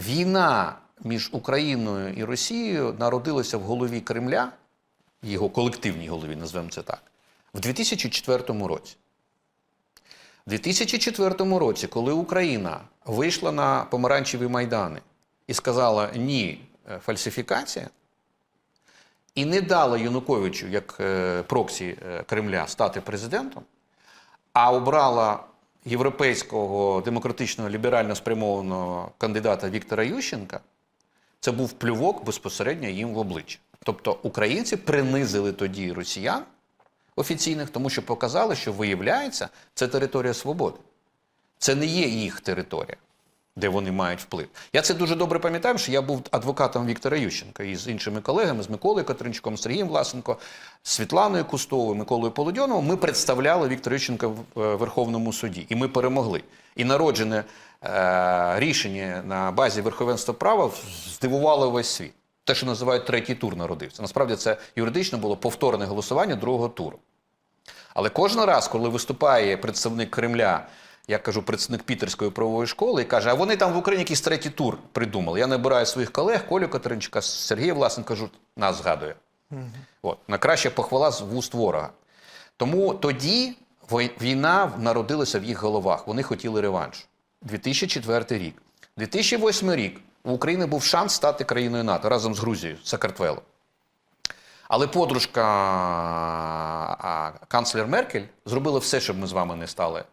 Війна між Україною і Росією народилася в голові Кремля, його колективній голові, назвемо це так, в 2004 році. У 2004 році, коли Україна вийшла на помаранчеві майдани і сказала ні, е, фальсифікація, і не дала Януковичу, як е, проксі е, Кремля, стати президентом, а обрала європейського демократичного ліберально спрямованого кандидата Віктора Ющенка, це був плювок безпосередньо їм в обличчя. Тобто українці принизили тоді росіян офіційних, тому що показали, що виявляється, це територія свободи. Це не є їх територія, де вони мають вплив. Я це дуже добре пам'ятаю, що я був адвокатом Віктора Ющенка і з іншими колегами, з Миколою Катеринчуком, Сергієм Власенко, Світланою Кустовою, Миколою Полудьоновим. Ми представляли Віктора Ющенка в е, Верховному суді, і ми перемогли. І народжене е, рішення на базі верховенства права здивувало весь світ. Те, що називають третій тур народився. Насправді це юридично було повторне голосування другого туру. Але кожен раз, коли виступає представник Кремля, я кажу, представник Пітерської правової школи, і каже, а вони там в Україні якийсь третій тур придумали. Я набираю своїх колег, Колю Катеринчука, Сергія Власенка, кажу, нас згадує. От, на краще похвала з вуст ворога. Тому тоді війна народилася в їх головах. Вони хотіли реванш. 2004 рік. 2008 рік у України був шанс стати країною НАТО разом з Грузією, Сакартвело. Але подружка канцлер Меркель зробила все, щоб ми з вами не стали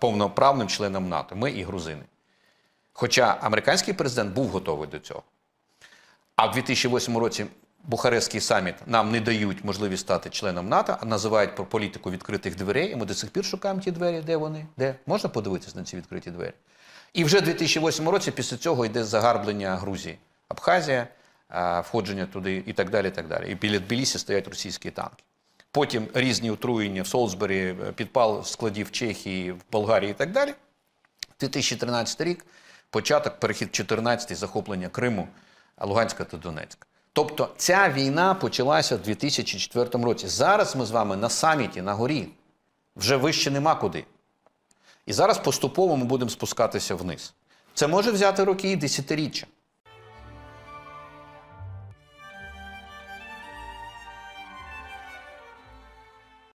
повноправним членом НАТО. Ми і грузини. Хоча американський президент був готовий до цього. А в 2008 році Бухарестський саміт нам не дають можливість стати членом НАТО, а називають про політику відкритих дверей. І ми до сих пір шукаємо ті двері, де вони? Де? Можна подивитися на ці відкриті двері? І вже в 2008 році після цього йде загарблення Грузії, Абхазія, входження туди і так далі. І так далі. І біля Тбілісі стоять російські танки. Потім різні отруєння в Солсбері, е, підпал складів Чехії, в Болгарії і так далі. 2013 рік, початок, перехід 14 захоплення Криму, Луганська та Донецька. Тобто ця війна почалася в 2004 році. Зараз ми з вами на саміті, на горі. Вже вище нема куди. І зараз поступово ми будемо спускатися вниз. Це може взяти роки і десятиріччя.